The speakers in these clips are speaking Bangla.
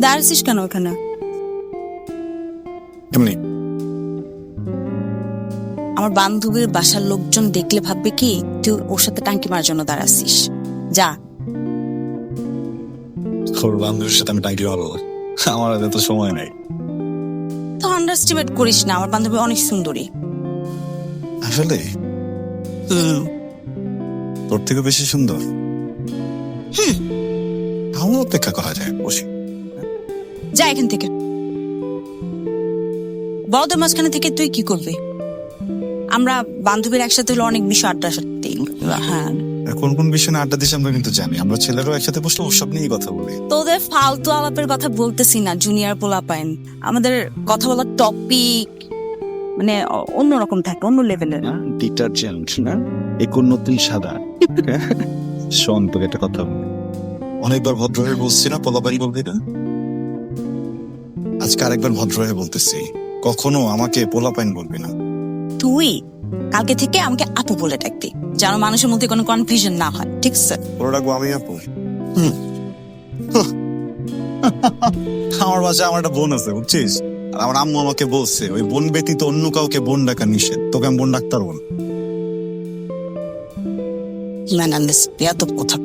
দাঁড়াছিস কেন ওখানে? এমনি। আমার বান্ধবীর বাসার লোকজন দেখলে ভাববে কি তুই ওর সাথে টাঙ্কি মারার জন্য দাঁড়াচ্ছিস। যা। তোর বান্ধবীর সাথে আমি টাইটি ভালো আমার হাতে তো সময় নেই। তো আন্ডারস্টিমেট করিস না আমার বান্ধবী অনেক সুন্দরী। আসলে? হুম। তোর থেকে বেশি সুন্দর। আমার অপেক্ষা করা যায় বসি। যা এখান থেকে। বড়দের মাঝখানে থেকে তুই কি করবি? আমরা বান্ধবীর একসাথে হলে অনেক বিষয় আড্ডা সত্যি। হ্যাঁ। কোন কোন বিষয়ে নিয়ে আড্ডা দিছি আমরা কিন্তু জানি। আমরা ছেলেরাও একসাথে বসলে ওসব নিয়েই কথা বলি। তোদের ফালতু আলাপের কথা বলতেছি না জুনিয়র পোলা পাইন আমাদের কথা বলার টপিক মানে অন্যরকম থাকে অন্য লেভেলের ডিটারজেন্ট না? একুন্নতিন সাদা। শোন তোকে একটা কথা বলি। অনেকবার ভদ্র হয়ে বলছি না পোলাপাই বলবি না? আজকে আরেকবার ভদ্র হয়ে বলতেছি। কখনো আমাকে পোলাপাইন বলবি না। তুই কালকে থেকে আমাকে আপু বলে ডাকবি যেন মানুষের মধ্যে কোনো কনফিউশন না হয় ঠিক আছে? ওরা ডাকবো আমি আপু। আমার বাসায় আমার একটা বোন আছে বুঝছিস? আর আমার আম্মু আমাকে বলছে ওই বোন ব্যতীত অন্য কাউকে বোন ডাকা নিষেধ। তোকে আমি বোন ডাক্তার বোন ম্যানান্দেস বেয়াদব কথা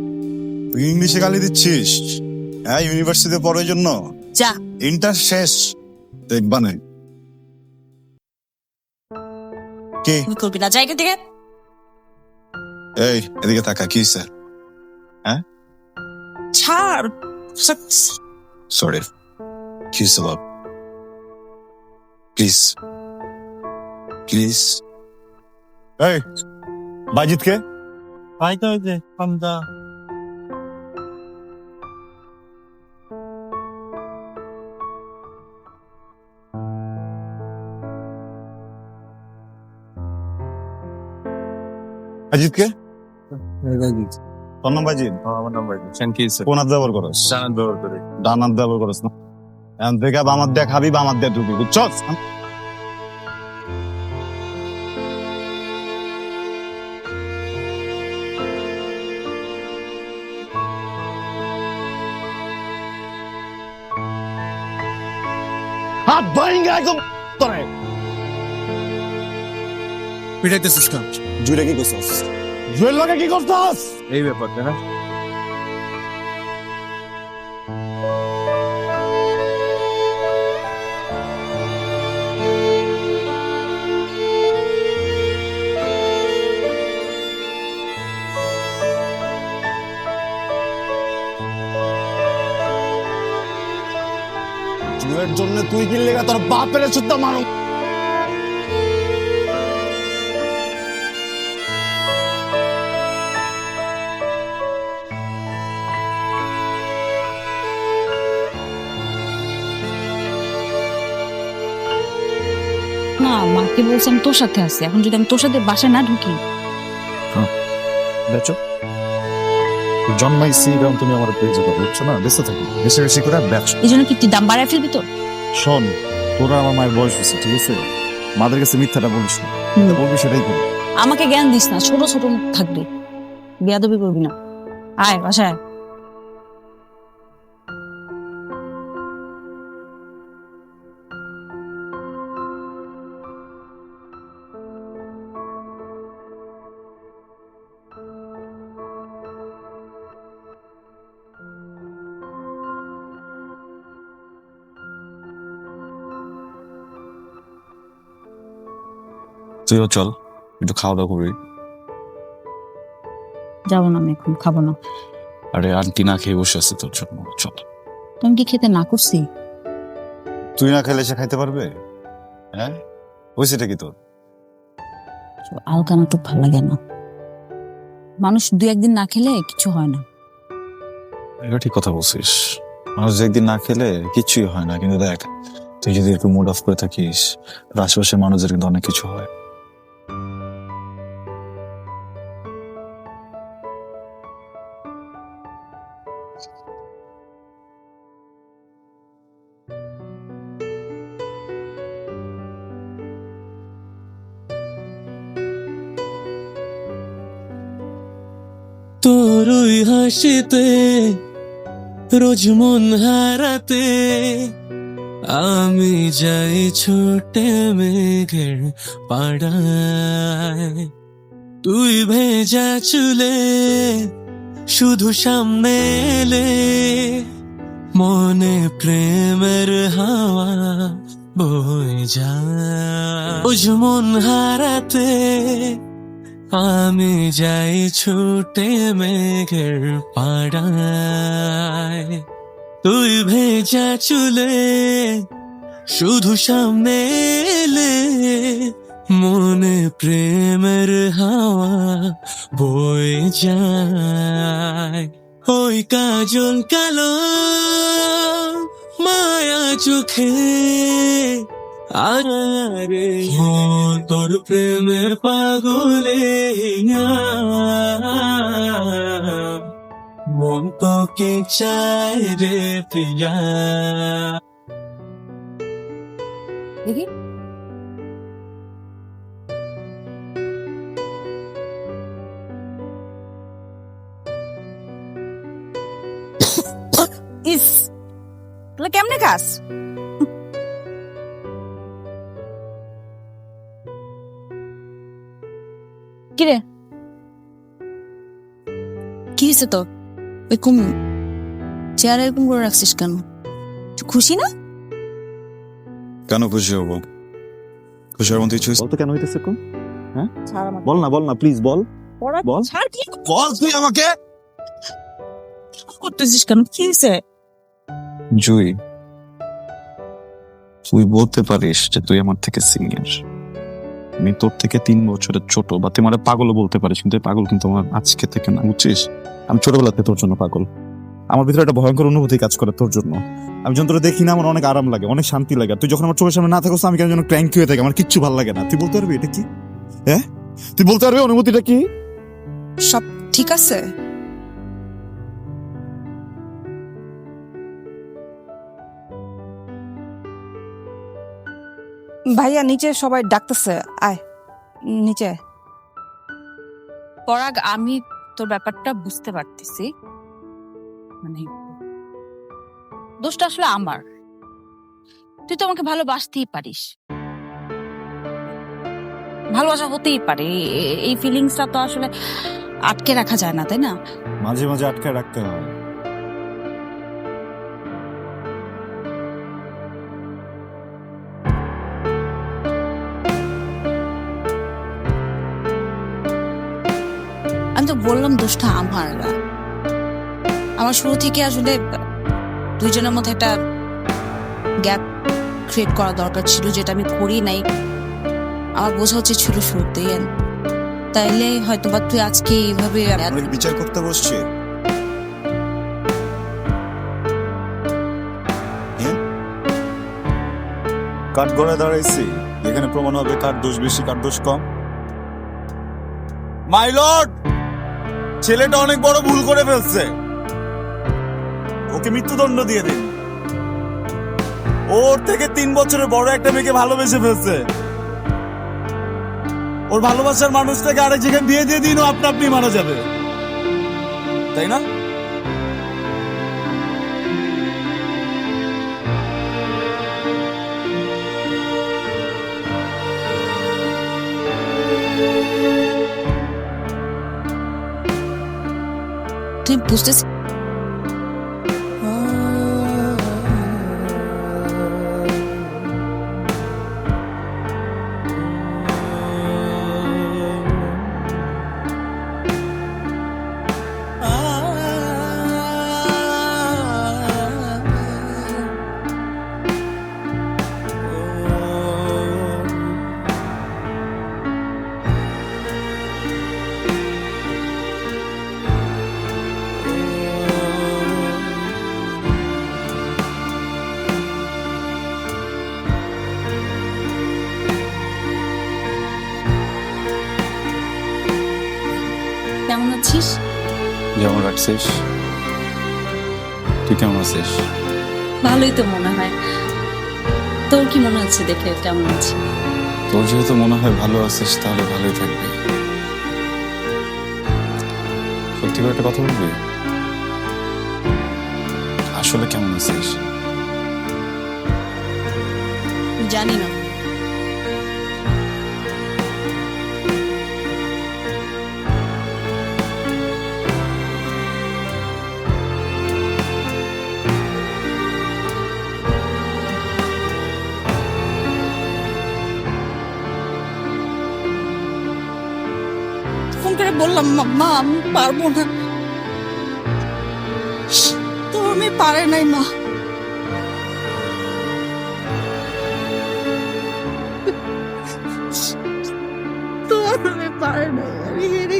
তুই ইংলিশে গালি দিচ্ছিস? হ্যাঁ ইউনিভার্সিটিতে পড়ার জন্য? যা। ইন্টার শেষ। দেখবা না কে? তুমি করবি না জায়গা থেকে। এই এদিকে তাকা কি স্যার হ্যাঁ? ছাড়। সরি কি বাব প্লিজ প্লিজ এই বাজিত কে ভাই তো যে বাজিত কে তোর নাম বাজিত? আমার নাম্বার সেন কি কোন হাত ব্যবহার করস? জানান ব্যবহার করে। ডান হাত ব্যবহার করস না। এখন থেকে আমার দেখ খাবি বা আমার দেখ ঢুকবি বুঝছস? হাত ভাঙ্গা একদম। পিটাইতেছিস কেন জুড়ে কি করছস জুয়েল লগে কি করছস এই ব্যাপারটা না জুয়ের জন্য তুই কি লেগা তোর বাপের সুদ্ধা মানো না মাকে বলছি? আমি তোর সাথে আছি। এখন যদি আমি তোর সাথে বাসায় না ঢুকি? দেখো জন্মাইছি তুমি আমার বুঝছ না? বেঁচে থাকি। বেশি বেশি করে এই জন্য কি তুই দাম বাড়ায় ফেলবি তোর? শোন তোরা আমার মায়ের বয়স হয়েছে ঠিক আছে? মাদের কাছে মিথ্যাটা বলিস না। বলবি সেটাই করবি আমাকে জ্ঞান দিস না ছোট ছোট মুখ থাকবি। বেয়াদবি করবি না। আয় বাসায় তুইও চল একটু খাওয়া দাওয়া করবি যাব না আমি এখন খাব না। আরে আন্টি না খেয়ে বসে আছে তোর জন্য চল। তুমি কি খেতে না করছি? তুই না খেলে সে খাইতে পারবে? হ্যাঁ? হয়েছেটা কি তোর? আলকা নাটক ভালো লাগে না। মানুষ দু একদিন না খেলে কিছু হয় না। এটা ঠিক কথা বলছিস। মানুষ যে একদিন না খেলে কিছুই হয় না কিন্তু দেখ তুই যদি একটু মুড অফ করে থাকিস আশেপাশের মানুষদের কিন্তু অনেক কিছু হয়। তোর ওই হাসিতে, রোজ মন হারাতে। আমি যাই ছোটে মেঘের পাড়ায়। তুই ভেজা চুলে শুধু সামনে এলে, মনে প্রেমের হাওয়া বয়ে যায়। মন হারাতে আমি যাই ছুটে মেঘের পাড়ায়। তুই ভেজা চুলে শুধু সামনে এলে মনে প্রেমের হাওয়া বয়ে যায়। ওই কাজল কালো মায়া চোখে আরে তোর প্রেমের পাগলে মন তোকে চায় রে প্রিয়া দেখি। ইস কেমনে খাস? হয়েছে তো? এরকম চেয়ারে এরকম করে রাখছিস কেন? খুশি না? কেন খুশি হব? খুশি হওয়ার মতো কিছু? বলতো কেন হইতেছে কম ছাড় আমাকে। বল না বল না প্লিজ বল। বল। ছাড় কি বল তুই আমাকে। করতেছিস কেন? কি হয়েছে জুই তুই বলতে পারিস যে তুই আমার থেকে সিনিয়র আমি তোর থেকে তিন বছরের ছোট বা তুই আমার পাগলও বলতে পারিস কিন্তু পাগল কিন্তু আমার আজকে থেকে না বুঝছিস? আমি ছোটবেলাতে তোর জন্য পাগল। আমার ভিতরে একটা ভয়ঙ্কর অনুভূতি কাজ করে তোর জন্য। আমি যখন তোরা দেখি না আমার অনেক আরাম লাগে অনেক শান্তি লাগে। তুই যখন আমার চোখের সামনে না থাকিস আমি কেন যেন ক্র্যাঙ্কি হয়ে থাকি আমার কিচ্ছু ভালো লাগে না। তুই বলতে পারবি এটা কি? হ্যাঁ? তুই বলতে পারবি অনুভূতিটা কি? সব ঠিক আছে। ভাইয়া নিচে সবাই ডাকতেছে। আয় নিচে। পরাগ আমি তোর ব্যাপারটা বুঝতে পারতেছি। মানে দোষটা আসলে আমার। তুই তো আমাকে ভালোবাসতেই পারিস। ভালোবাসা হতেই পারে। এই ফিলিংসটা তো আসলে আটকে রাখা যায় না, তাই না? মাঝে মাঝে আটকে রাখতে হয়। তো বললাম দোষটা আমার আমার শুরু থেকে আসলে দুইজনের মধ্যে একটা গ্যাপ ক্রিয়েট করা দরকার ছিল যেটা আমি করি নাই। আমার বোঝা উচিত ছিল শুরুতেই তাইলে হয়তো বা তুই আজকে এইভাবে বিচার করতে বসছে। কাঠ গড়ে দাঁড়াইছি। এখানে প্রমাণ হবে কার দোষ বেশি, কার দোষ কম। My lord! ছেলেটা অনেক বড় ভুল করে ফেলছে। ওকে মৃত্যুদণ্ড দিয়ে দিন। ওর থেকে তিন বছরের বড় একটা মেয়েকে ভালোবেসে ফেলছে। ওর ভালোবাসার মানুষটাকে আরেক যেখানে বিয়ে দিয়ে দিন ও আপনা আপনি মারা যাবে। তাই না? তুই রাখছিস তুই কেমন আছিস? ভালোই তো মনে হয়। তোর কি মনে হচ্ছে দেখে কেমন আছে? তোর যেহেতু মনে হয় ভালো আছিস তাহলে ভালোই থাকবি। সত্যি করে একটা কথা বলবি? আসলে কেমন আছিস? জানি না। বললাম "মা- আমি পারব না। তো আমি পারে নাই, মা। আমি পারে নাই, আমি হেরে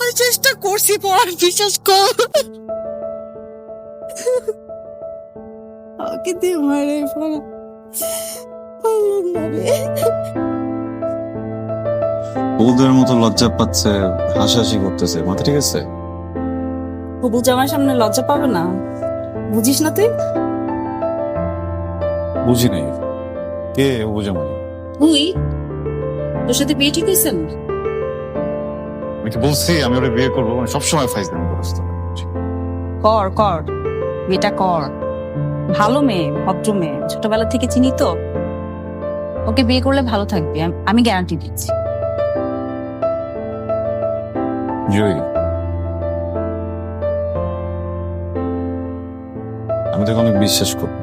আমি চেষ্টা করছি, পড়ার বিশ্বাস কর। আমাকে মারে পড়া বৌদের মতো লজ্জা পাচ্ছে হাসাহাসি করতেছে। মাথা ঠিক আছে? হবু জামার সামনে লজ্জা পাবে না? বুঝিস না তুই? বুঝি নাই। কে ও জামাই? তুই? তোর সাথে বিয়ে ঠিক হয়েছে? না? আমি কি বলছি? আমি ওরে বিয়ে করব আমি সবসময় ফাইজ দেবো কর কর। বিয়েটা কর। ভালো মেয়ে ভদ্র মেয়ে। ছোটবেলা থেকে চিনি তো? ওকে বিয়ে করলে ভালো থাকবে। আমি গ্যারান্টি দিচ্ছি। জয়ী। আমি তোকে অনেক বিশ্বাস করি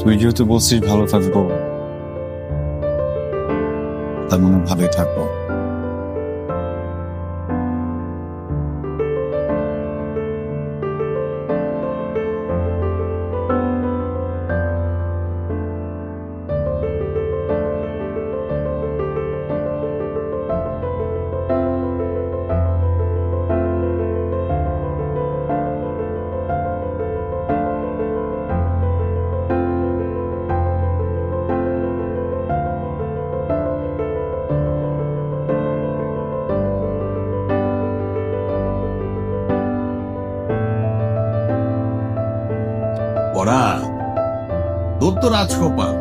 তুই যেহেতু বলছিস ভালো থাকব, তার মনে ভালোই থাকব। পড়া। তোর তো রাজকোপাল